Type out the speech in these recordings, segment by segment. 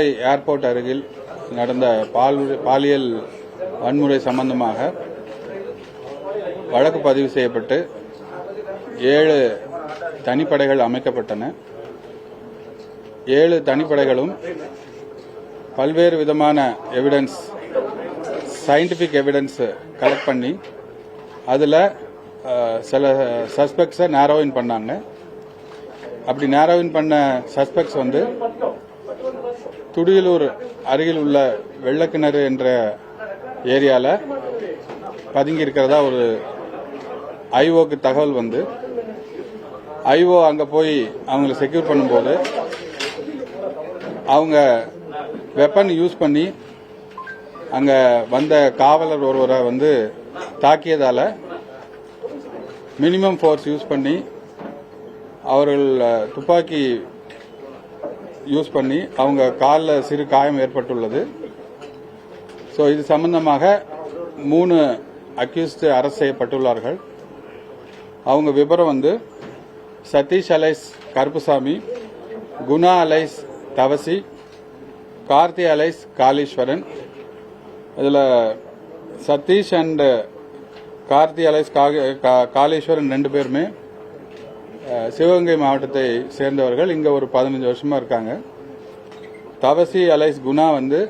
Kovai airport அருகில் நடந்த பால் பாலியல் வன்முறை சம்பந்தமாக வழக்கு பதிவு செய்யப்பட்டு ஏழு தனிப்படைகள் அமைக்கப்பட்டன. ஏழு தனிப்படைகளும் பல்வேறு விதமான எவிடன்ஸ் சயின்டிஃபிக் எவிடன்ஸ் கலெக்ட் பண்ணி அதில் சில சஸ்பெக்ட்ஸை நேரோவின் பண்ணாங்க. அப்படி நேரோவின் பண்ண சஸ்பெக்ட்ஸ் வந்து துடியலூர் அருகில் உள்ள வெள்ளக்கிணறு என்ற ஏரியாவில் பதுங்கி இருக்கிறதா ஒரு ஐஓக்கு தகவல் வந்து. ஐஓ அங்கே போய் அவங்கள செக்யூர் பண்ணும்போது அவங்க வெப்பன் யூஸ் பண்ணி அங்கே வந்த காவலர் ஒருவரை வந்து தாக்கியதால் மினிமம் ஃபோர்ஸ் யூஸ் பண்ணி அவர்கள் துப்பாக்கி யூஸ் பண்ணி அவங்க காலில் சிறு காயம் ஏற்பட்டுள்ளது. ஸோ இது சம்பந்தமாக மூணு அக்யூஸ்டு அரெஸ்ட் செய்யப்பட்டுள்ளார்கள். அவங்க விவரம் வந்து Sathish alias Karuppusamy Guna alias Thavasi Karthi alias Kaleeswaran. இதில் சதீஷ் அண்டு கார்த்தி அலைஸ் கா- காளீஸ்வரன் ரெண்டு பேருமே சிவகங்கை மாவட்டத்தை சேர்ந்தவர்கள் இங்கே ஒரு பதினஞ்சு வருஷமாக இருக்காங்க. தவசி அலைஸ் குணா வந்து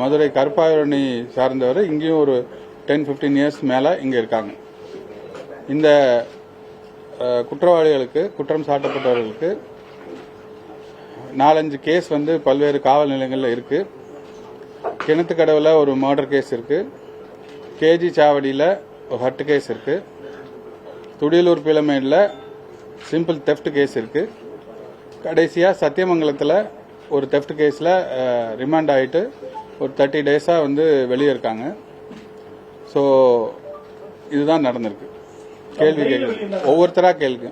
மதுரை கருப்பாயூரணி சார்ந்தவர். இங்கேயும் ஒரு டென் 15 இயர்ஸ் மேலே இங்கே இருக்காங்க. இந்த குற்றவாளிகளுக்கு குற்றம் சாட்டப்பட்டவர்களுக்கு நாலஞ்சு கேஸ் வந்து பல்வேறு காவல் நிலையங்களில் இருக்கு. கிணத்துக்கடவில் ஒரு மர்டர் கேஸ் இருக்குது கேஜி சாவடியில் ஒரு ஹட்டு கேஸ் இருக்குது துடியலூர் பிளமேடில் சிம்பிள் தெஃப்ட் கேஸ் இருக்கு. கடைசியாக சத்தியமங்கலத்தில் ஒரு தெஃப்ட் கேஸில் ரிமாண்ட் ஆகிட்டு ஒரு தேர்ட்டி டேஸாக வந்து வெளியே இருக்காங்க. ஸோ இதுதான் நடந்திருக்கு. கேள்வி கேட்குது ஒவ்வொருத்தராக கேள்வி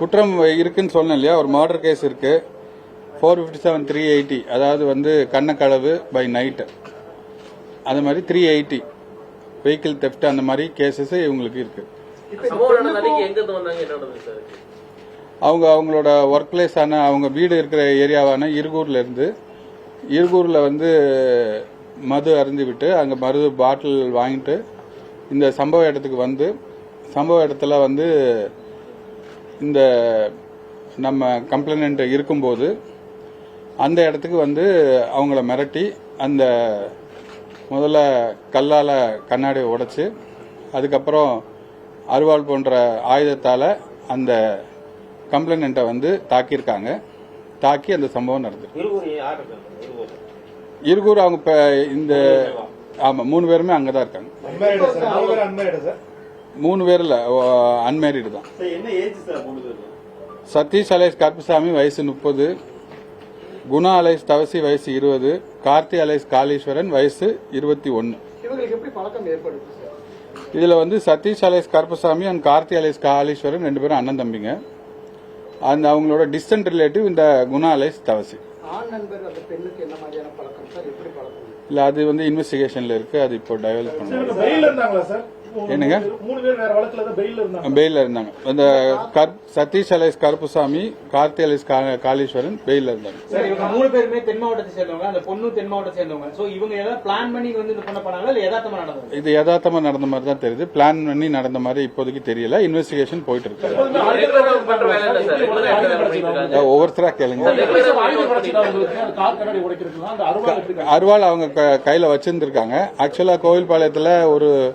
குற்றம் இருக்குன்னு சொன்னேன் இல்லையா? ஒரு மர்டர் கேஸ் இருக்கு. Four fifty seven three eighty அதாவது வந்து கண்ணக்களவு பை நைட்டு அது மாதிரி த்ரீ எயிட்டி வெஹிக்கிள் தெஃப்ட் அந்த மாதிரி கேசஸ் இவங்களுக்கு இருக்கு. சம்பவம் நடந்த அன்னைக்கு எங்க இருந்து வந்தாங்க? என்ன நடந்தது சார்? அவங்க அவங்களோட ஒர்க் பிளேஸான அவங்க வீடு இருக்கிற ஏரியாவான இருகூர்ல இருந்து இருகூர்ல வந்து மது அருந்தி விட்டு அங்கே மது பாட்டில் வாங்கிட்டு இந்த சம்பவ இடத்துக்கு வந்து சம்பவ இடத்துல வந்து இந்த நம்ம கம்ப்ளைண்ட் இருக்கும்போது அந்த இடத்துக்கு வந்து அவங்கள மிரட்டி அந்த முதல்ல கல்லால் கண்ணாடியை உடைச்சு அதுக்கப்புறம் அருவாள் போன்ற ஆயுதத்தால் அந்த கம்ப்ளைண்ட்டை வந்து தாக்கியிருக்காங்க. தாக்கி அந்த சம்பவம் நடந்தது இருகூர் அவங்க இப்ப இந்த ஆமா மூணு பேருமே அங்கதான் இருக்காங்க. Unmarried sir. மூணு பேர் அன்மேரிடு சார். மூணு பேர்ல அன்மேரிடு தான். சார் என்ன ஏஜ் சார் மூணு பேர் சதீஷ் அலைஸ் கருப்புசாமி வயசு முப்பது. குணா அலைஸ் தவசி வயசு இருபது கார்த்தி அலைஸ் காளீஸ்வரன் வயசு இருபத்தி ஒன்னு. இவங்களுக்கு எப்படி பழக்கம் ஏற்படுது சார் இதுல வந்து Sathish alias Karuppasamy and Karthi alias Kaleeswaran ரெண்டு பேரும் அண்ணன் தம்பிங்க. அந்த அவங்களோட டிஸ்டன்ட் ரிலேட்டிவ் இந்த குணா அலைஸ் தவசி. ஆண் நண்பர் அந்த பெண்ணுக்கு என்ன மாதிரியான பழக்கம் சார் எப்படி பழக்கம்? இல்ல அது வந்து இன்வெஸ்டிகேஷன்ல இருக்கு அது இப்போ டெவலப் பண்ணுவோம் என்னங்க? மூணு பேர் வேற வழக்குல தான் பெயில் இருந்தாங்க. பெயில இருந்தாங்க. அந்த சதீஷ் அலைஸ் கருப்புசாமி கார்த்தி அலைஸ் கா- காளீஸ்வரன் பெயில இருந்தாங்க. சார் இவங்க மூணு பேருமே தென் மாவட்டத்தை சேர்ந்தவங்க. அந்த பொண்ணும் தென் மாவட்டத்தை சேர்ந்தவங்க. சோ இவங்க ஏதாவது பிளான் பண்ணி வந்து இது பண்ண போனாங்களா இல்ல யதார்த்தமா நடந்தது இது யதார்த்தமா நடந்த மாதிரி தான் தெரியுது. பிளான் பண்ணி நடந்த மாதிரி இப்போதைக்கு தெரியல. இன்வெஸ்டிகேஷன் போயிட்டு இருக்கு. ஒவ்வொருத்தரா கேளுங்க. அருவாள் அவங்க க- கையில வச்சிருந்திருக்காங்க. ஆக்சுவலா கோவில்பாளையத்துல ஒரு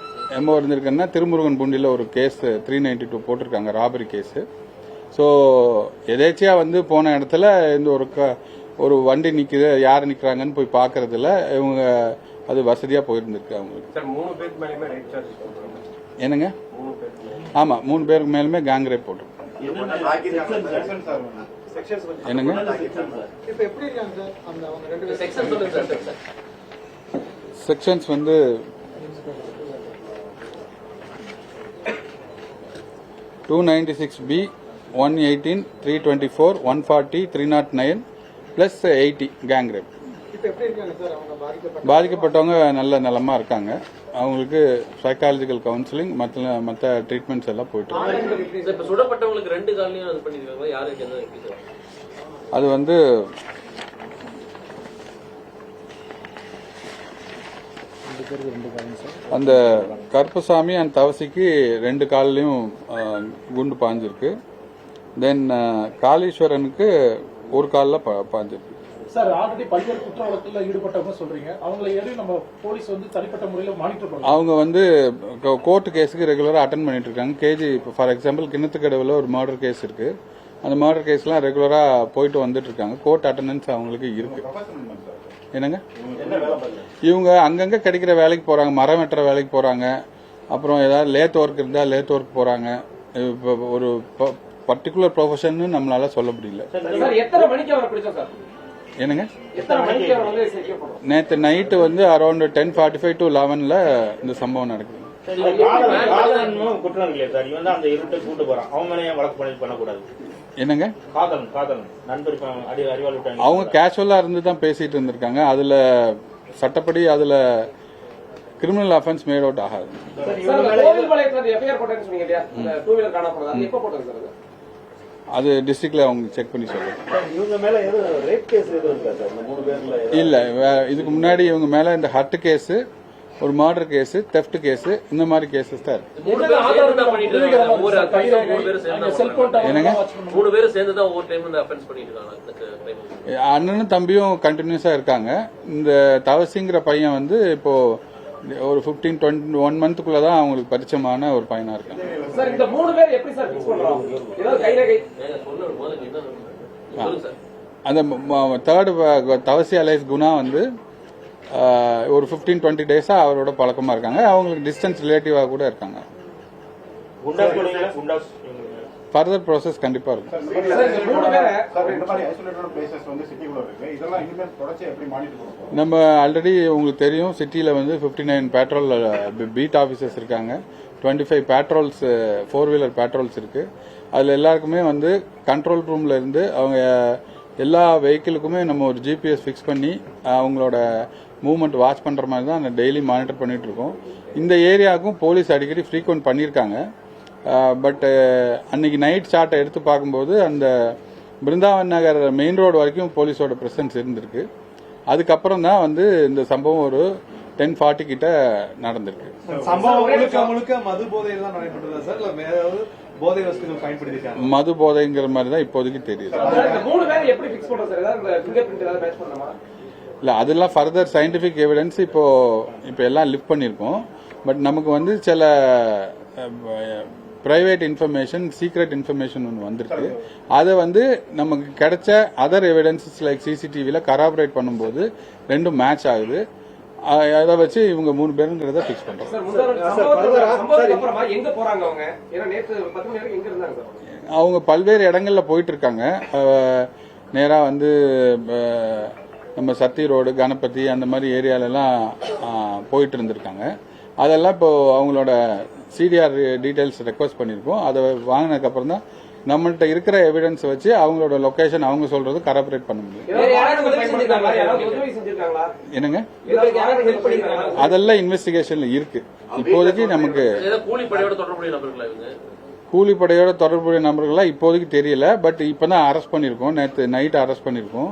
எம்ஓ இருந்திருக்குன்னா திருமுருகன் பூண்டியில் ஒரு கேஸ் த்ரீ நைன்டி டூ போட்டிருக்காங்க ராபரி கேஸு. ஸோ எதேச்சியா வந்து போன இடத்துல இந்த ஒரு க ஒரு வண்டி நிற்குது யார் நிற்கிறாங்கன்னு போய் பார்க்கறதுல இவங்க அது வசதியாக போயிருந்திருக்கு அவங்களுக்கு. என்னங்க? மூணு பேருக்கு ஆமாம் மூணு பேருக்கு மேலுமே கேங் ரேப் போட்டிருக்கோம் செக்ஷன் சார்? செக்ஷன்ஸ் கொஞ்சம் என்னங்க? இப்ப எப்படி இருக்காங்க சார் அந்த அவங்க ரெண்டு பேரும் செக்ஷன் சொல்லுங்க சார் செக்ஷன் செக்ஷன்ஸ் வந்து two ninety six B one eighteen three twenty four one forty three not nine plus eighty gang rape இப்ப எப்படி இருக்காங்க சார் அவங்க பாதிக்கப்பட்ட பாதிக்கப்பட்டவங்க நல்ல நலமா இருக்காங்க. அவங்களுக்கு சைக்காலஜிக்கல் கவுன்சிலிங் மற்ற மற்ற ட்ரீட்மெண்ட்ஸ் எல்லாம் போயிட்டு இருக்கு. சார் இப்ப சுடப்பட்டவங்களுக்கு ரெண்டு காலையும் அது பண்ணிருக்காங்க யாருக்கு என்ன எப்படி சார் அது வந்து அந்த கருப்பசாமி அண்ட் தவசிக்கு ரெண்டு கால்லையும் குண்டு பாஞ்சிருக்கு. தென் காளீஸ்வரனுக்கு ஒரு காலில் பாஞ்சிருக்கு. சார் ஆல்ரெடி பல்வேறு குற்ற வழக்குல ஈடுபட்டவங்க சொல்றீங்க. அவங்களை எதையும் நம்ம போலீஸ் வந்து தனிப்பட்ட முறையில மானிட்டர் பண்ணலாம் அவங்க வந்து கோர்ட் கேஸுக்கு ரெகுலராக அட்டன் பண்ணிட்டு இருக்காங்க கேஜி இப்போ ஃபார் எக்ஸாம்பிள் கிணத்துக்கடவில் ஒரு மர்டர் கேஸ் இருக்கு. அந்த மர்டர் கேஸ்லாம் ரெகுலராக போயிட்டு வந்துட்டு இருக்காங்க கோர்ட் அட்டண்டன்ஸ் அவங்களுக்கு இருக்கு. என்னங்க? இவங்க அங்கங்க கிடைக்கிற வேலைக்கு போறாங்க மரம் வெட்டுற வேலைக்கு போறாங்க. அப்புறம் ஏதாவது லேத் ஒர்க் இருந்தா லேத் ஒர்க் போறாங்க. இப்போ ஒரு பர்டிகுலர் ப்ரொஃபஷன் நம்மளால சொல்ல முடியல. என்னங்க? நேற்று நைட்டு வந்து around ten forty five to லெவனில் இந்த சம்பவம் நடக்குது. குற்றம் இல்லையா சார்? இவன் தான் அந்த இருட்டை கூட்டு போறான். அவன் மேலே வழக்கு பண்ணி பண்ணக்கூடாது? என்னங்க? காதலன் காதலன். நண்பர் அவங்க கேஷுவலாக இருந்து தான் பேசிட்டு இருந்திருக்காங்க. அதில் சட்டப்படி அதில் கிரிமினல் அஃபென்ஸ் மேட் அவுட் ஆகாது. அது எப்போ போட்டது சார் அது? அது டிஸ்ட்ரிக்ட்ல அவங்க செக் பண்ணி சொல்லுவாங்க இவங்க மேல எதுவும் ரேப் கேஸ் எதுவும் இருக்கா சார்? இந்த மூணு பேர்ல இல்ல வே- இதுக்கு முன்னாடி இவங்க மேல இந்த ஹர்ட் கேஸ் ஒரு மர்டர் கேஸ் தெஃப்ட் கேஸ் இந்த மாதிரி கேசஸ் தான். என்னங்க. அண்ணனும் தம்பியும் கண்டினியூஸா இருக்காங்க. இந்த தவசிங்கிற பையன் வந்து இப்போ ஒரு 15 டுவெண்ட்டி ஒன் மந்த்துக்குள்ள தான் அவங்களுக்கு பரிச்சயமான ஒரு பையனா இருக்காங்க சார் இந்த மூணு பேர் எப்படி சார் பிக்ஸ் பண்றோம்? ஏதாவது கை நகை? ஏங்க, சொல்ல முதல்ல என்ன சொல்லுங்க சார். அந்த தேர்டு தவசி அலைஸ் குணா வந்து ஒரு 15 டுவெண்ட்டி டேஸா அவரோட பழக்கமா இருக்காங்க. அவங்களுக்கு டிஸ்டன்ஸ் ரிலேட்டிவா கூட இருக்காங்க. ஃபர்தர் ப்ராசஸ் கண்டிப்பா இருக்கும். சார் இந்த மூணு பேரை சார் இந்த மாதிரி ஐசோலேட்டட் பிளேசஸ் வந்து சிட்டிக்குள்ள இருக்கு. இதெல்லாம் இனிமேல் தொடர்ச்சி எப்படி மானிட்டர் கொடுப்போம் நம்ம ஆல்ரெடி உங்களுக்கு தெரியும் சிட்டியில் வந்து fifty nine patrol beat officers இருக்காங்க. Twenty five patrols four wheeler patrols இருக்கு. அதில் எல்லாருக்குமே வந்து கண்ட்ரோல் ரூம்ல இருந்து அவங்க எல்லா வெஹிக்கிளுக்குமே நம்ம ஒரு ஜிபிஎஸ் ஃபிக்ஸ் பண்ணி அவங்களோட மூவ்மெண்ட் வாட்ச் பண்ணுற மாதிரி தான் டெய்லி மானிட்டர் பண்ணிட்டு இருக்கோம். இந்த ஏரியாவுக்கும் போலீஸ் அடிக்கடி ஃப்ரீக்வெண்ட் பண்ணியிருக்காங்க. பட் அன்னைக்கு நைட் ஷாட்டை எடுத்து பார்க்கும்போது அந்த பிருந்தாவன் நகர் மெயின் ரோடு வரைக்கும் போலீஸோட பிரசன்ஸ் இருந்திருக்கு. அதுக்கப்புறம் தான் வந்து இந்த சம்பவம் ஒரு டென் ஃபார்ட்டி கிட்ட நடந்திருக்கு. மது போதைங்கிற மாதிரி தான் இப்போதைக்கு தெரியுது. இல்லை அதெல்லாம் ஃபர்தர் சயின்டிஃபிக் எவிடன்ஸ் இப்போ இப்போ எல்லாம் லிஃப்ட் பண்ணியிருக்கோம். பட் நமக்கு வந்து சில பிரைவேட் இன்ஃபர்மேஷன் சீக்ரெட் இன்ஃபர்மேஷன் ஒன்று வந்திருக்கு. அதை வந்து நமக்கு கிடைச்ச அதர் எவிடன்சஸ் லைக் சிசிடிவியில் கராபரேட் பண்ணும்போது ரெண்டும் மேட்ச் ஆகுது. அதை வச்சு இவங்க மூணு பேருங்கிறத ஃபிக்ஸ் போறாங்க அவங்க? ஏன்னா நேற்று பத்து மணி வரைக்கும் எங்க இருந்தாங்க சார் அவங்க. பல்வேறு இடங்கள்ல போயிட்டு இருக்காங்க. அஹ், நேரா வந்து நம்ம சத்தி ரோடு கணபதி அந்த மாதிரி ஏரியாலெல்லாம் போயிட்டு இருந்திருக்காங்க அதெல்லாம் இப்போ அவங்களோட சிடிஆர் டீடைல்ஸ் ரெக்வஸ்ட் பண்ணியிருக்கோம். அதை வாங்கினதுக்கப்புறம் தான் நம்மள்ட்ட இருக்கிற எவிடன்ஸ் வச்சு அவங்களோட லொகேஷன் அவங்க சொல்றது கரபரேட் பண்ண முடியும். வேற யாராவது உதவி செஞ்சிருக்காங்களா யாராவது உதவி செஞ்சிருக்காங்களா? என்னங்க? அதெல்லாம் இன்வெஸ்டிகேஷன்ல இருக்கு. இப்போதைக்கு நமக்கு தொடர்புடைய நபர்களா கூலிப்படையோட தொடர்புடைய நபர்கள்லாம் இப்போதைக்கு தெரியல. பட் இப்பதான் அரெஸ்ட் பண்ணிருக்கோம் நேற்று நைட் அரெஸ்ட் பண்ணிருக்கோம்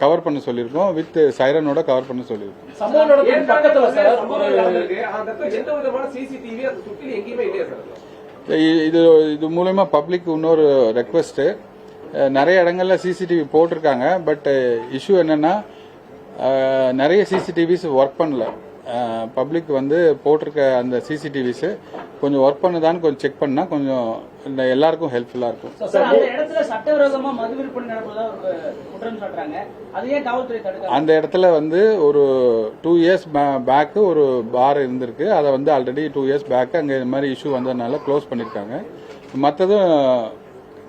கவர் பண்ண சொல்லியிருக்கோம் வித் சைரனோட கவர் பண்ண சொல்லியிருக்கோம். இது இது மூலயமா பப்ளிக் இன்னொரு ரெக்வஸ்ட்டு நிறைய இடங்கள்ல சிசிடிவி போட்டிருக்காங்க பட் இஷ்யூ என்னன்னா நிறைய சிசிடிவிஸ் ஒர்க் பண்ணல. பப்ளிக் வந்து போட்டிருக்க அந்த சிசிடிவிஸ் கொஞ்சம் ஒர்க் பண்ணுதான்னு கொஞ்சம் செக் பண்ணா கொஞ்சம் இந்த எல்லாருக்கும் ஹெல்ப்ஃபுல்லா இருக்கும். அந்த இடத்துல வந்து ஒரு டூ இயர்ஸ் பேக்கு ஒரு பார் இருந்திருக்கு. அதை வந்து ஆல்ரெடி டூ இயர்ஸ் பேக்கு அங்கே இந்த மாதிரி இஷ்யூ வந்ததுனால க்ளோஸ் பண்ணியிருக்காங்க மற்றதும்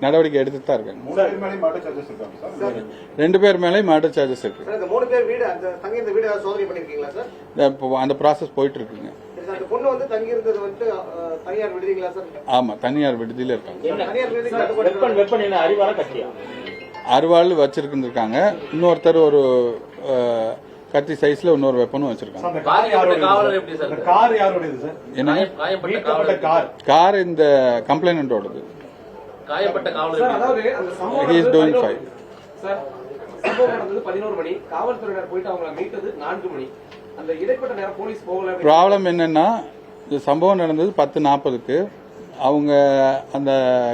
நடவடிக்கை எடுத்துட்டு தான் இருக்காங்க. ரெண்டு பேர் மேலேயும் மர்டர் சார்ஜஸ் இருக்கு. சார் இந்த மூணு பேர் வீடு அந்த தங்கி இருந்த வீடு ஏதாவது சோதனை பண்ணிருக்கீங்களா சார்? இப்போ அந்த ப்ராசஸ் போயிட்டு இருக்குங்க. ஆமா தனியார் விடுதியில இருக்காங்க. அருவாள் வச்சிருக்காங்க இன்னொருத்தர் ஒரு கத்தி சைஸ்ல இன்னொரு வெப்பனும் வச்சிருக்காங்க. கார் இந்த கம்ப்ளைனண்டோடது காயப்பட்ட காவலர்? அதாவது அந்த சம்பவம். சார் சம்பவம் நடந்தது பதினோரு மணி. காவல்துறையினர் போயிட்டு அவங்கள மீட்டது நான்கு மணி. அந்த இடைப்பட்ட நேரம் போலீஸ் போகல. ப்ராப்ளம் என்னன்னா இந்த சம்பவம் நடந்தது பத்து நாற்பதுக்கு அவங்க அந்த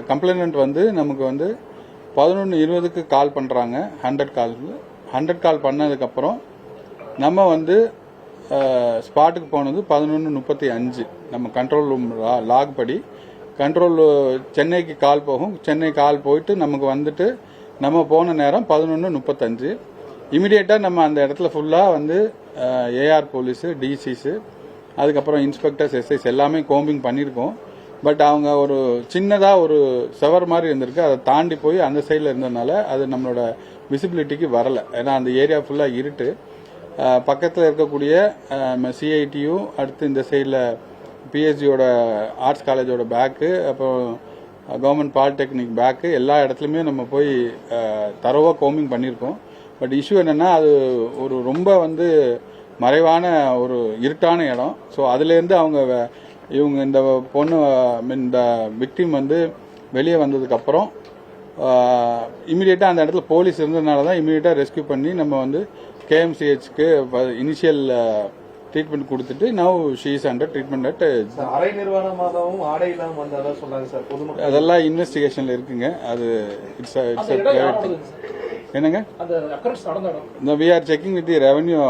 கம்ப்ளைனண்ட் வந்து நமக்கு வந்து பதினொன்று இருபதுக்கு கால் பண்ணுறாங்க ஹண்ட்ரட் கால் ஹண்ட்ரட் கால் பண்ணதுக்கப்புறம் நம்ம வந்து ஸ்பாட்டுக்கு போனது பதினொன்று முப்பத்தி அஞ்சு. நம்ம கண்ட்ரோல் ரூம் லாக் படி கண்ட்ரோல் சென்னைக்கு கால் போகும். சென்னை கால் போயிட்டு நமக்கு வந்துட்டு நம்ம போன நேரம் பதினொன்று முப்பத்தஞ்சு. இமிடியேட்டாக நம்ம அந்த இடத்துல ஃபுல்லாக வந்து ஏஆர் போலீஸு டிசிஸு அதுக்கப்புறம் இன்ஸ்பெக்டர்ஸ் எஸ்ஐஸ் எல்லாமே கோம்பிங் பண்ணியிருக்கோம். பட் அவங்க ஒரு சின்னதாக ஒரு செவர் மாதிரி இருந்திருக்கு. அதை தாண்டி போய் அந்த சைடில் இருந்ததுனால அது நம்மளோட விசிபிலிட்டிக்கு வரலை. ஏன்னா அந்த ஏரியா ஃபுல்லாக இருட்டு. பக்கத்தில் இருக்கக்கூடிய சிஐடியும் அடுத்து இந்த சைடில் பிஎஸ்ஜியோட ஆர்ட்ஸ் காலேஜோட பேக்கு அப்புறம் கவர்மெண்ட் பாலிடெக்னிக் பேக்கு எல்லா இடத்துலையுமே நம்ம போய் தரவாக கோமிங் பண்ணியிருக்கோம் பட் இஷ்யூ என்னென்னா அது ஒரு ரொம்ப வந்து மறைவான ஒரு இருட்டான இடம். ஸோ அதுலேருந்து அவங்க இவங்க இந்த பொண்ணு இந்த விக்டிம் வந்து வெளியே வந்ததுக்கப்புறம் இமீடியட்டாக அந்த இடத்துல போலீஸ் இருந்ததுனால தான் இமீடியட்டாக ரெஸ்க்யூ பண்ணி நம்ம வந்து கேஎம்சிஹெச்க்கு இனிஷியல் ட்ரீட்மெண்ட் கொடுத்துட்டு now she's under treatment at sir, அரை நிர்வாணமாகவும் ஆடை இல்லாம வந்ததா சொன்னாங்க சார் பொதுமக்கள். அதெல்லாம் இன்வெஸ்டிகேஷன்ல இருக்குங்க. அது இட்ஸ் இட்ஸ் என்னங்க? இந்த we are checking with the revenue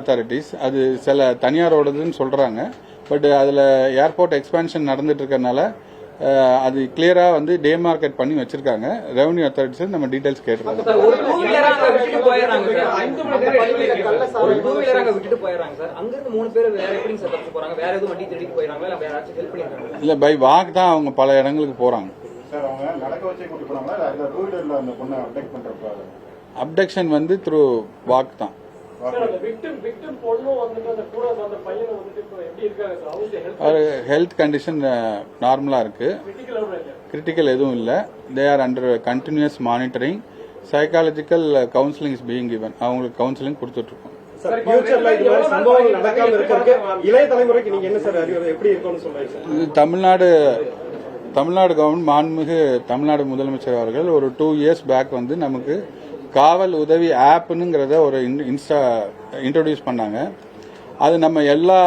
authorities அது சில தனியாரோடதுன்னு சொல்றாங்க. பட் அதில் ஏர்போர்ட் எக்ஸ்பான்ஷன் நடந்துட்டு இருக்கறனால அது கிளியரா வந்து டே மார்க்கெட் பண்ணி வச்சிருக்காங்க. ரெவன்யூ அத்தாரிட்டிஸ் நம்ம டீடைல்ஸ் போயிடுறாங்களா? இல்ல வேற யாராச்சும் ஹெல்ப் பண்ணிருக்காங்க இல்ல பை வாக் தான் அவங்க பல இடங்களுக்கு போறாங்க. சார் அவங்க நடக்க வச்சே கூட்டி போனாங்களா? இல்ல அந்த டூ வீலர்ல அந்த பொண்ணை அப்டேட் பண்றப்ப அப்டக்ஷன் வந்து த்ரூ வாக் தான். விக்டிம் விக்டிம் பொண்ணும் வந்துட்டு அந்த கூட அந்த பையனை வந்துட்டு இப்போ எப்படி இருக்காங்க சார் அவங்க ஹெல்த் அவர் ஹெல்த் கண்டிஷன் நார்மலாக இருக்கு. கிரிட்டிக்கல் எதுவும் இல்லை. They are under continuous monitoring psychological counselling is being given. அவங்களுக்கு கவுன்சிலிங் கொடுத்துட்ருக்கோம். தமிழ்நாடு தமிழ்நாடு கவர்மெண்ட் மாண்புமிகு தமிழ்நாடு முதலமைச்சர் அவர்கள் ஒரு டூ இயர்ஸ் பேக் வந்து நமக்கு காவல் உதவி ஆப்னுங்கிறத ஒரு இன்ஸ்டா இன்ட்ரடியூஸ் பண்ணாங்க. அது நம்ம எல்லா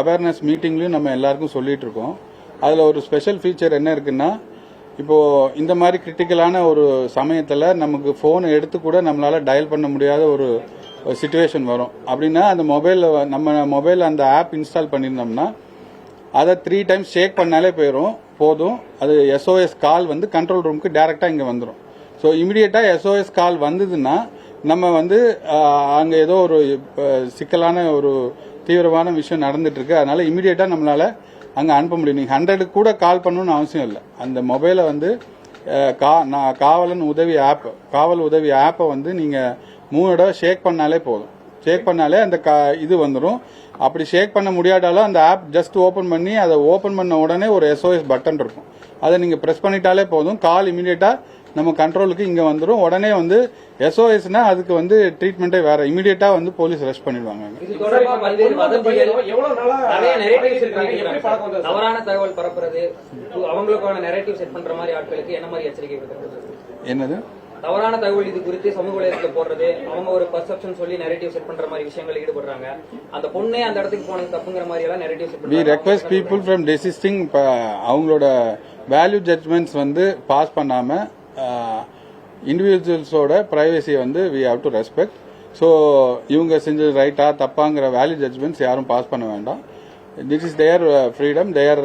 அவேர்னஸ் மீட்டிங்லையும் நம்ம எல்லாருக்கும் சொல்லிட்டு இருக்கோம் அதில் ஒரு ஸ்பெஷல் ஃபீச்சர் என்ன இருக்குன்னா இப்போ இந்த மாதிரி கிரிட்டிக்கலான ஒரு சமயத்தில் நமக்கு ஃபோனை எடுத்து கூட நம்மளால் டயல் பண்ண முடியாத ஒரு சுச்சுவேஷன் வரும். அப்படின்னா அந்த மொபைலில் நம்ம மொபைல் அந்த ஆப் இன்ஸ்டால் பண்ணியிருந்தோம்னா அதை த்ரீ டைம்ஸ் ஷேக் பண்ணாலே போயிடும் போதும். அது எஸ்ஓஎஸ் கால் வந்து கண்ட்ரோல் ரூமுக்கு டேரெக்டாக இங்கே வந்துடும் ஸோ இமிடியேட்டாக எஸ்ஓஎஸ் கால் வந்ததுன்னா நம்ம வந்து அங்கே ஏதோ ஒரு சிக்கலான ஒரு தீவிரமான விஷயம் நடந்துட்டுருக்கு. அதனால் இமீடியட்டாக நம்மளால் அங்கே அனுப்ப முடியும். நீங்கள் ஹண்ட்ரடுக்கு கூட கால் பண்ணணும்னு அவசியம் இல்லை. அந்த மொபைலை வந்து கா நான் காவலன் உதவி ஆப் காவல் உதவி ஆப்பை வந்து நீங்கள் மூணு தடவை ஷேக் பண்ணாலே போதும். ஷேக் பண்ணாலே அந்த கா இது வந்துடும் அப்படி ஷேக் பண்ண முடியாட்டாலும் அந்த ஆப் ஜஸ்ட் ஓப்பன் பண்ணி அதை ஓப்பன் பண்ண உடனே ஒரு எஸ்ஓஎஸ் பட்டன் இருக்கும். அதை நீங்கள் ப்ரெஸ் பண்ணிட்டாலே போதும். கால் இமீடியட்டாக நம்ம கண்ட்ரோலுக்கு இங்கே வந்துடும் உடனே வந்து எஸ்ஓஎஸ்னா அதுக்கு வந்து ட்ரீட்மெண்ட்டே வேற இமீடியட்டாக வந்து போலீஸ் ரெஸ்ட் பண்ணிடுவாங்க? தவறான தகவல் பரப்புறது அவங்களுக்கான நெரேட்டிவ் செட் பண்ற மாதிரி ஆட்களுக்கு என்ன மாதிரி எச்சரிக்கை என்னது? தவறான தகவல் இது குறித்து சமூக வலைதளத்துல போடுறது அவங்க ஒரு பர்செப்ஷன் சொல்லி நெரேட்டிவ் செட் பண்ற மாதிரி விஷயங்கள் ஈடுபடுறாங்க. அந்த பொண்ணே அந்த இடத்துக்கு போனது தப்புங்கிற மாதிரி எல்லாம் narrative set we request people from desisting அவங்களோட வேல்யூ ஜட்மெண்ட்ஸ் வந்து பாஸ் பண்ணாம இண்டிவிஜுவல்ஸோட ப்ரைவசியை வந்து we have to respect so இவங்க செஞ்சது ரைட்டா தப்பாங்கிற வேல்யூ ஜட்மெண்ட்ஸ் யாரும் பாஸ் பண்ண வேண்டாம். This is their freedom their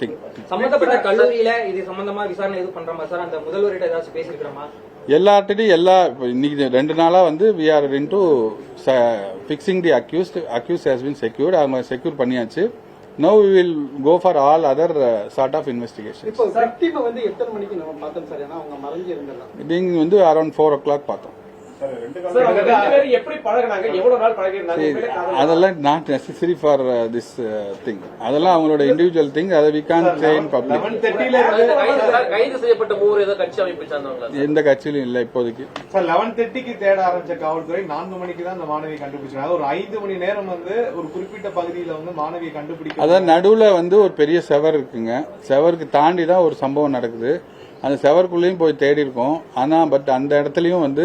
thing சம்பந்தப்பட்ட கல்லூரியில இது சம்பந்தமா விசாரணை எதுவும் பண்றோமா சார்? அந்த முதல்வர்கிட்ட ஏதாச்சும் பேசிருக்கிறோமா எல்லார்ட்டையும் எல்லா இன்னைக்கு ரெண்டு நாளா வந்து we are into fixing the accused accused has been secured அவங்க செக்யூர் பண்ணியாச்சு. No we will go for all other sort of investigation இப்போ வந்து எத்தனை மணிக்கு நம்ம பார்த்தோம் சார்? ஏன்னா அவங்க மறைஞ்சு இருந்திடலாம் நீங்க வந்து அரௌண்ட் ஃபோர் ஓ கிளாக் பார்த்தோம். அதெல்லாம் not necessary for this thing அதெல்லாம் அவங்களோட இண்டிவிஜுவல் திங் அதை we can say in public எந்த கட்சியிலும் இல்லை இப்போதைக்கு. சார் லெவன் தேர்ட்டிக்கு தேட ஆரம்பிச்ச காவல்துறை நான்கு மணிக்கு தான் அந்த மாணவியை கண்டுபிடிச்சாங்க ஒரு ஐந்து மணி நேரம் வந்து ஒரு குறிப்பிட்ட பகுதியில வந்து மாணவியை கண்டுபிடிக்க அதான் நடுவுல வந்து ஒரு பெரிய செவர் இருக்குங்க. செவருக்கு தாண்டி தான் ஒரு சம்பவம் நடக்குது. அந்த செவருக்குள்ளேயும் போய் தேடி இருக்கோம் ஆனா பட் அந்த இடத்துலயும் வந்து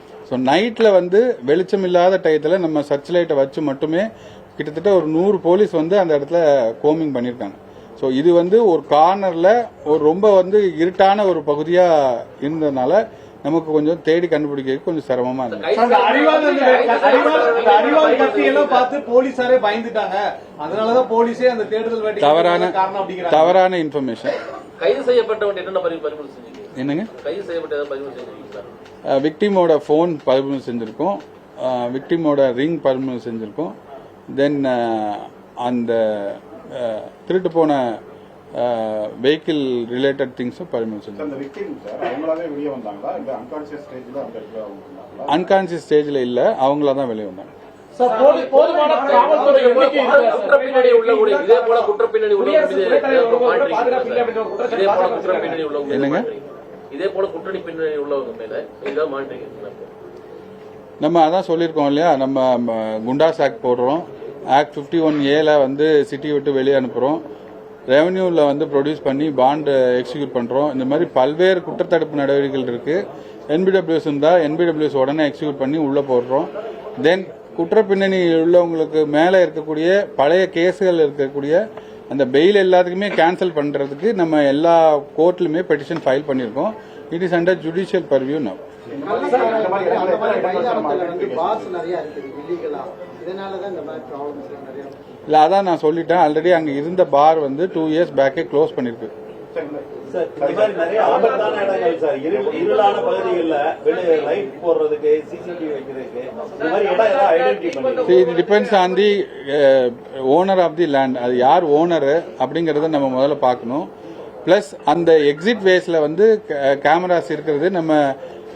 ஸோ நைட்டில் வந்து வெளிச்சம் இல்லாத டயத்தில் நம்ம சர்ச் லைட்டை வச்சு மட்டுமே கிட்டத்தட்ட ஒரு நூறு போலீஸ் வந்து அந்த இடத்துல கோமிங் பண்ணியிருக்காங்க ஸோ இது வந்து ஒரு கார்னரில் ஒரு ரொம்ப வந்து இருட்டான ஒரு பகுதியாக இருந்ததுனால நமக்கு கொஞ்சம் தேடி கண்டுபிடிக்கிறதுக்கு கொஞ்சம் சிரமமா இருந்தது. அந்த அறிவால் அந்த அறிவால் அந்த அறிவால் கத்தி எல்லாம் பார்த்து போலீஸாரே பயந்துட்டாங்க. அதனாலதான் போலீஸே அந்த தேடுதல் வேட்டை தவறான தவறான இன்ஃபர்மேஷன் கைது செய்யப்பட்டவன் செஞ்சீங்க? என்னங்க? விக்டிமோட ஃபோன் பறிமுதல் செஞ்சுருக்கோம். விக்டிமோட ரிங் பறிமுதல் செஞ்சுருக்கோம். தென் அந்த திருட்டு போன வெஹிக்கிள் ரிலேட்டட் திங்ஸும் பறிமுதல் இல்ல அன்கான்சியஸ் ஸ்டேஜ்ல இல்லை அவங்கள தான் வெளியே வந்தாங்க. என்னங்க? இதே போல கூட்டணி பின்னணி உள்ளவங்க மேல இதான் மாட்டீங்க நம்ம அதான் சொல்லியிருக்கோம் இல்லையா? நம்ம குண்டாஸ் ஆக்ட் போடுறோம். ஆக்ட் ஃபிஃப்டி ஒன் ஏல வந்து சிட்டி விட்டு வெளியே அனுப்புகிறோம் ரெவன்யூவில் வந்து ப்ரொடியூஸ் பண்ணி பாண்டு எக்ஸிக்யூட் பண்ணுறோம் இந்த மாதிரி பல்வேறு குற்றத்தடுப்பு நடவடிக்கைகள் இருக்குது என்பிடபிள்யூஸ் இருந்தால் என்பிடபிள்யூஸ் உடனே எக்ஸிக்யூட் பண்ணி உள்ளே போடுறோம். தென் குற்ற பின்னணி உள்ளவங்களுக்கு மேலே இருக்கக்கூடிய பழைய கேஸுகள் இருக்கக்கூடிய அந்த பெயில் எல்லாத்துக்குமே கேன்சல் பண்ணுறதுக்கு நம்ம எல்லா கோர்ட்லையுமே பெட்டிஷன் ஃபைல் பண்ணியிருக்கோம். It is under judicial purview now இல்லை அதான் நான் சொல்லிட்டேன். ஆல்ரெடி அங்கே இருந்த பார் வந்து டூ இயர்ஸ் பேக்கே க்ளோஸ் பண்ணியிருக்கு இந்த மாதிரி நிறைய ஆபத்தான இடங்கள் சார். இருள் இருளான பகுதிகளில் வெளியே லைட் போடுறதுக்கு சிசிடிவி வைக்கிறதுக்கு இந்த மாதிரி இடம் எல்லாம் ஐடென்டிஃபை பண்ணி See, it depends on the owner of the land அது யார் ஓனர் அப்படிங்கறத நம்ம முதல்ல பார்க்கணும். ப்ளஸ் அந்த எக்ஸிட் வேஸ்ல வந்து கேமராஸ் இருக்கிறது நம்ம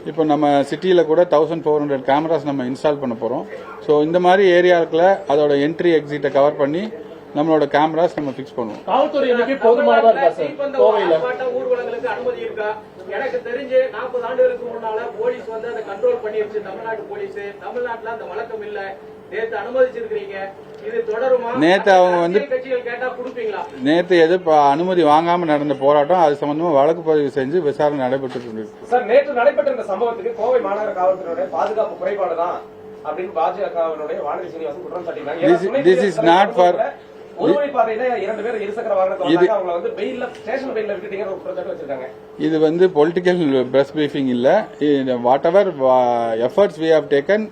இப்போ நம்ம சிட்டியில் கூட தௌசண்ட் ஃபோர் ஹண்ட்ரட் கேமராஸ் நம்ம இன்ஸ்டால் பண்ண போகிறோம் ஸோ இந்த மாதிரி ஏரியாவுக்குள்ள அதோட என்ட்ரி எக்ஸிட்டை கவர் பண்ணி நம்மளோட கேமராஸ் நம்ம ஃபிக்ஸ் பண்ணுவோம். காவல்துறை எண்ணிக்கை போதுமானதா இருக்கா சார்? கோவையில. ஊர்வலங்களுக்கு அனுமதி இருக்கா? எனக்கு தெரிஞ்சு நாற்பது ஆண்டுகளுக்கு முன்னால போலீஸ் வந்து அதை கண்ட்ரோல் பண்ணிருச்சு தமிழ்நாட்டு போலீஸ் தமிழ்நாட்டுல அந்த வழக்கம் இல்ல. நேற்று அனுமதிச்சிருக்கிறீங்க. இது தொடருமா? நேத்து அவங்க வந்து கட்சிகள் கேட்டா கொடுப்பீங்களா? நேற்று எது அனுமதி வாங்காம நடந்த போராட்டம் அது சம்பந்தமா வழக்கு பதிவு செஞ்சு விசாரணை நடைபெற்று கொண்டிருக்கு. சார் நேற்று நடைபெற்ற இந்த சம்பவத்துக்கு கோவை மாநகர காவல்துறையுடைய பாதுகாப்பு குறைபாடு தான் அப்படின்னு பாஜகவினுடைய வானதி சீனிவாசன் குற்றம் சாட்டினாங்க இது- வந்தாங்க. அவங்கள வந்து வெயில்ல ஸ்டேஷன் வெயில்ல விட்டுட்டீங்க ஒரு குற்றச்சாட்டு வச்சிருக்காங்க. இது வந்து பொலிட்டிக்கல் பிரஸ் பிரீஃபிங் இல்ல. Whatever efforts we have taken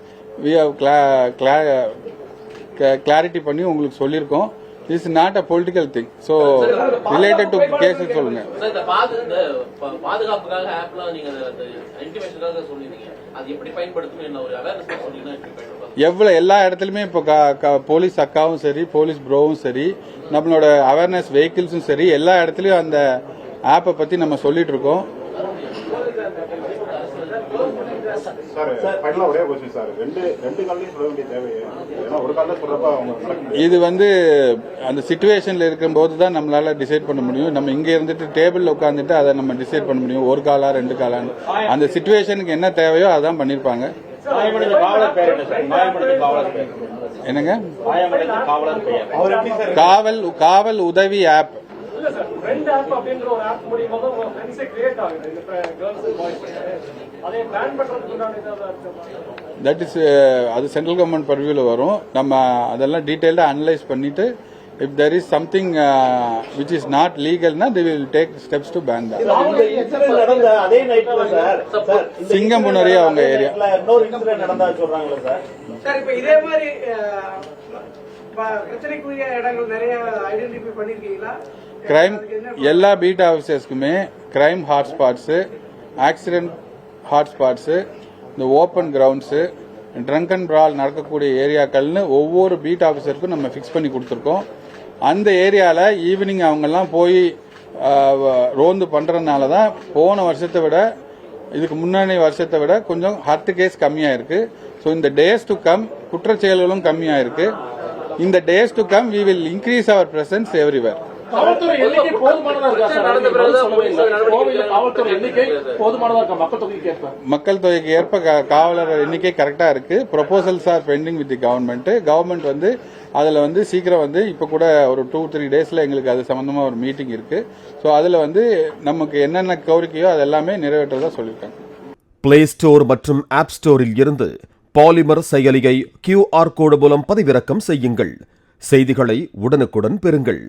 we have clarity பண்ணி உங்களுக்கு சொல்லியிருக்கோம். Is not a political thing so related to cases சொல்லுங்க. பாதுகாப்புக்காக ஆப்ல நீங்க எவ்வளோ எல்லா இடத்துலையுமே இப்போ க- க- போலீஸ் அக்காவும் சரி போலீஸ் ப்ரோவும் சரி நம்மளோட அவேர்னஸ் வெஹிக்கிள்ஸும் சரி எல்லா இடத்துலையும் அந்த ஆப்பை பற்றி நம்ம சொல்லிட்டு இருக்கோம் சார் ஃபைனலா ஒரே கொஸ்டின் சார் ரெண்டு ரெண்டு காலையும் சொல்ல வேண்டிய தேவை ஏன்னா ஒரு காலையில சொல்றப்ப அவங்க நடக்க முடியாது. இது வந்து அந்த சுச்சுவேஷன்ல இருக்கும்போது தான் நம்மளால டிசைட் பண்ண முடியும். நம்ம இங்க இருந்துட்டு டேபிள்ல உட்காந்துட்டு அதை நம்ம டிசைட் பண்ண முடியும். ஒரு காலா ரெண்டு காலான்னு. அந்த சுச்சுவேஷனுக்கு என்ன தேவையோ அதான் பண்ணிருப்பாங்க. என்னங்க? காயமடைந்த காவலர் பெயர் அவர் எப்படி சார்? காவல் காவல் உதவி ஆப் இல்ல சார் ஃப்ரெண்ட் ஆப் அப்படிங்கிற ஒரு ஆப் மூலியமா தான் உங்க ஃப்ரெண்ட்ஸே கிரியேட் ஆகுது. இந்த கேர்ள்ஸ் பாய்ஸ் அதை பேன் பண்றதுக்கு உண்டான? தட் இஸ் அது சென்ட்ரல் கவர்மெண்ட் பர்வியூல வரும். நம்ம அதெல்லாம் டீட்டெயில்டா அனலைஸ் பண்ணிட்டு if there is something which is not லீகல்னா they will take steps to ban that. இந்த இன்சிடென்ட் நடந்த அதே நைட்ல சார் சார் இந்த சிங்கம்புணரி அவங்க இன்னொரு இன்சிடென்ட் நடந்தா சொல்றாங்களே சார் சார் இப்ப இதே மாதிரி ப- பிரச்சனைக்குரிய இடங்கள் நிறைய ஐடென்டிஃபை பண்ணிருக்கீங்களா? கிரைம் எல்லா பீட் ஆஃபீஸர்ஸ்க்குமே கிரைம் ஹாட்ஸ்பாட்ஸு ஆக்சிடென்ட் ஹாட்ஸ்பாட்ஸு இந்த open grounds drunk and brawl நடக்கக்கூடிய ஏரியாக்கள்னு ஒவ்வொரு பீட் ஆஃபீஸருக்கும் நம்ம ஃபிக்ஸ் பண்ணி கொடுத்துருக்கோம். அந்த ஏரியாவில் ஈவினிங் அவங்கெல்லாம் போய் ரோந்து பண்ணுறதுனால தான் போன வருஷத்தை விட இதுக்கு முன்னாடி வருஷத்தை விட கொஞ்சம் ஹர்ட் கேஸ் கம்மியாக இருக்கு ஸோ இந்த டேஸ் டு கம் குற்றச்செயல்களும் கம்மியாக இருக்குது இந்த days to come we will increase our presence everywhere காவல்துறை எண்ணிக்கை போதுமானதா இருக்கா காவல்துறை எண்ணிக்கை போதுமானதா மக்கள் தொகைக்கு ஏற்ப. மக்கள் தொகைக்கு ஏற்ப காவலர் எண்ணிக்கை கரெக்டா இருக்கு. Proposals are pending with the government government வந்து அதுல வந்து சீக்கிரம் வந்து இப்ப கூட ஒரு டூ த்ரீ டேஸ்ல எங்களுக்கு அது சம்பந்தமா ஒரு மீட்டிங் இருக்கு. ஸோ அதுல வந்து நமக்கு என்னென்ன கோரிக்கையோ அது எல்லாமே நிறைவேற்றதா சொல்லியிருக்காங்க. பிளே ஸ்டோர் மற்றும் ஆப் ஸ்டோரில் இருந்து பாலிமர் செயலியை கியூஆர் கோடு மூலம் பதிவிறக்கம் செய்யுங்கள். செய்திகளை உடனுக்குடன் பெறுங்கள்.